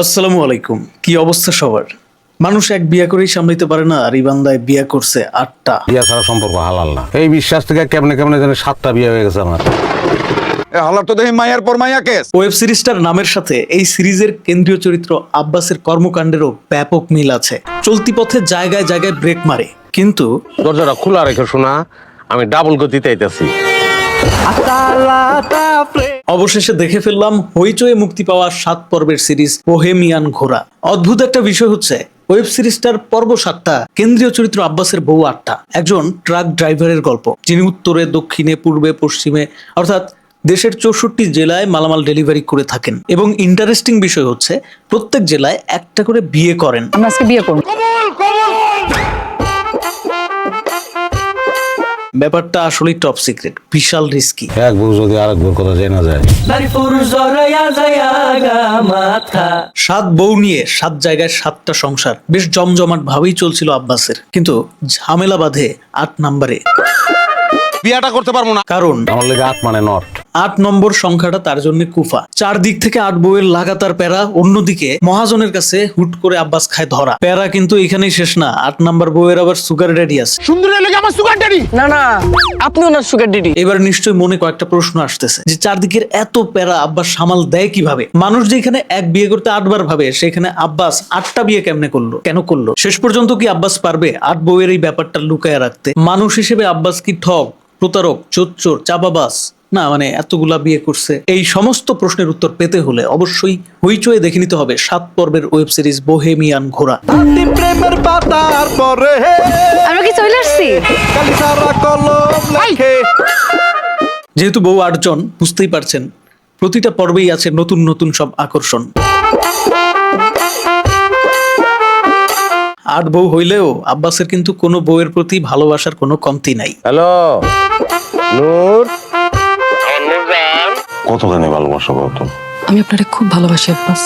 আসসালামু আলাইকুম। কি অবস্থা সবার? মানুষ এক বিয়া করেই সামলাইতে পারে না আর ইবান্দায় বিয়া করছে আটটা। বিয়া ছাড়া সম্পর্ক হালাল না। এই বিশ্বাস থেকে কেমনে কেমনে যেন সাতটা বিয়ে হয়ে গেছে আমার। হালার তো দেখি মায়ার পর মায়া কেস। ওয়েব সিরিজটার নামের সাথে এই সিরিজের কেন্দ্রীয় চরিত্র আব্বাসের কর্মকাণ্ডেরও ব্যাপক মিল আছে। চলতি পথে জায়গায় জায়গায় ব্রেক মারে। কিন্তু দরজাটা খোলা রেখে শোনা আমি ডাবল গতিতে আইতাছি। অবশেষে দেখে ফেললাম হইচয়ে মুক্তি পাওয়া সাত পর্বের সিরিজ বোহেমিয়ান ঘোড়া। অদ্ভুত একটা বিষয় হচ্ছে ওয়েব সিরিজটার পর্ব সাতটা কেন্দ্রীয় চরিত্র আব্বাসের বউ আটটা একজন ট্রাক ড্রাইভারের গল্প যিনি উত্তরে দক্ষিণে পূর্বে পশ্চিমে অর্থাৎ দেশের চৌষট্টি জেলায় মালামাল ডেলিভারি করে থাকেন। এবং ইন্টারেস্টিং বিষয় হচ্ছে প্রত্যেক জেলায় একটা করে বিয়ে করেন। আমরা আজকে বিয়ে করব। ব্যাপারটা আসলেই টপ সিক্রেট বিশাল রিস্কি এক বউ যদি আরেক বউর কথা জানা যায়। সাত বউ নিয়ে সাত জায়গায় সাতটা সংসার বেশ জমজমাট ভাবেই চলছিল আব্বাসের। কিন্তু ঝামেলা বাঁধে আট নম্বরে। বিয়াটা করতে পারব না। কারণ আমার লেগে আট মানে নট। আট নম্বর সংখ্যাটা তার জন্য কুফা। চারদিক থেকে আট বউয়ের লাগাতার প্যারা অন্যদিকে মহাজনের কাছে হুট করে আব্বাস খায় ধরা। প্যারা কিন্তু এখানেই শেষ না আট নম্বর বউয়ের আবার সুগার ড্যাডি আছে। না না আপনি ওনার সুগার ডিডি এবার নিশ্চয়ই মনে কয়েকটা প্রশ্ন আসতেছে যে চারদিকের এত প্যারা আব্বাস সামাল দেয় কীভাবে? মানুষ যেখানে এক বিয়ে করতে আটবার ভাবে সেখানে আব্বাস আটটা বিয়ে কেমনে করল? কেন করল? শেষ পর্যন্ত কি আব্বাস পারবে আট বউয়ের এই ব্যাপারটা লুকায় রাখতে? মানুষ হিসেবে আব্বাস কি ঠক প্রতারক চোর চাপাবাস না মানে এতগুলা বিয়ে করছে। এই সমস্ত প্রশ্নের উত্তর পেতে হলে অবশ্যই হইচয়ে দেখে নিতে হবে সাত পর্বের ওয়েব সিরিজ বোহেমিয়ান ঘোড়া। আমরা কি চলে আসছি? যেহেতু বউ আটজন বুঝতেই পারছেন প্রতিটা পর্বেই আছে নতুন নতুন সব আকর্ষণ। আট বউ হইলেও আব্বাসের কিন্তু কোনো বউয়ের প্রতি ভালোবাসার কোনো কমতি নাই। হ্যালো নূর। কতখানি ভালোবাসা কত আমি আপনারে খুব ভালোবাসি আব্বাস।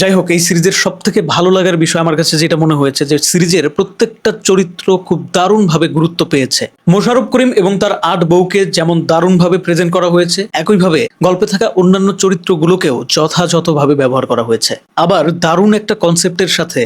যাই হোক এই সিরিজের সব থেকে ভালো লাগার বিষয় আমার কাছে যেটা মনে হয়েছে যে সিরিজের প্রত্যেকটা চরিত্র খুব দারুণভাবে গুরুত্ব পেয়েছে। মোশারফ করিম এবং তার আট বউকে যেমন দারুণভাবে প্রেজেন্ট করা হয়েছে একইভাবে গল্পে থাকা অন্যান্য চরিত্রগুলোকেও যথাযথভাবে ব্যবহার করা হয়েছে। আবার দারুণ একটা কনসেপ্টের সাথে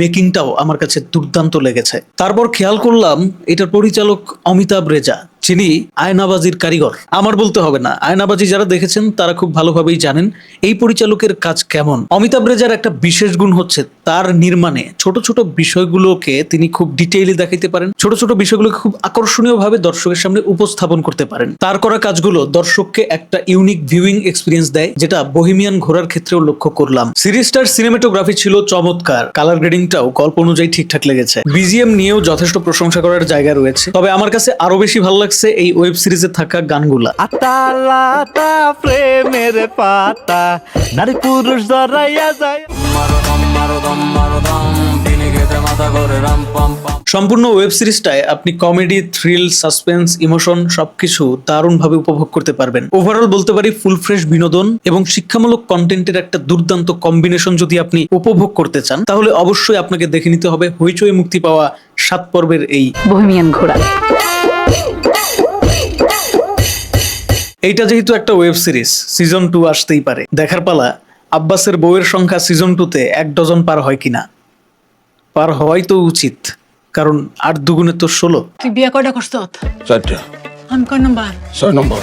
মেকিংটাও আমার কাছে দুর্দান্ত লেগেছে। তারপর খেয়াল করলাম এটার পরিচালক অমিতাভ রেজা। যিনি আয়নাবাজির কারিগর। আমার বলতে হবে না। আয়নাবাজি যারা দেখেছেন, তারা খুব ভালোভাবেই জানেন এই পরিচালকের কাজ কেমন। অমিতাভ রেজার একটা বিশেষ গুণ হচ্ছে তার নির্মাণে। ছোট ছোট বিষয়গুলোকে তিনি খুব ডিটেইলি দেখাইতে পারেন। ছোট ছোট বিষয়গুলোকে খুব আকর্ষণীয় ভাবে দর্শকের সামনে উপস্থাপন করতে পারেন। তার করা কাজগুলো দর্শককে একটা ইউনিক ভিউইং এক্সপিরিয়েন্স দেয়, যেটা বহিমিয়ান ঘোরার ক্ষেত্রেও লক্ষ্য করলাম। সিরিজটার সিনেমাটোগ্রাফি ছিল চমৎকার। কালার গ্রেডিংটাও গল্প অনুযায়ী ঠিকঠাক লেগেছে। বিজিএম নিয়েও যথেষ্ট প্রশংসা করার জায়গা রয়েছে। তবে আমার কাছে আরও বেশি ভালো লাগছে এই ওয়েব সিরিজে থাকা গানগুলা। আতালাতা প্রেমের পাতা নারী পুরুষ জড়াইয়া যায়। সম্পূর্ণ ওয়েব সিরিজটায় আপনি কমেডি থ্রিল সাসপেন্স ইমোশন সবকিছু দারুণভাবে উপভোগ করতে পারবেন। ওভারঅল বলতে পারি ফুল ফ্রেশ বিনোদন এবং শিক্ষামূলক কন্টেন্টের একটা দুর্দান্ত কম্বিনেশন যদি আপনি উপভোগ করতে চান তাহলে অবশ্যই আপনাকে দেখে নিতে হবে হইচই মুক্তি পাওয়া সাত পর্বের এই বহিমিয়ান ঘোড়া। এইটা যেহেতু একটা ওয়েব সিরিজ সিজন টু আসতেই পারে। দেখার পালা আব্বাসের বউয়ের সংখ্যা সিজন টুতে এক ডজন পার হয় কিনা? পার হওয়াই তো উচিত কারণ আট দুগুণে তো ষোলো। তুই বিয়ে কয়টা করছ? চারটা। আমি কয় নম্বর? ছয় নম্বর?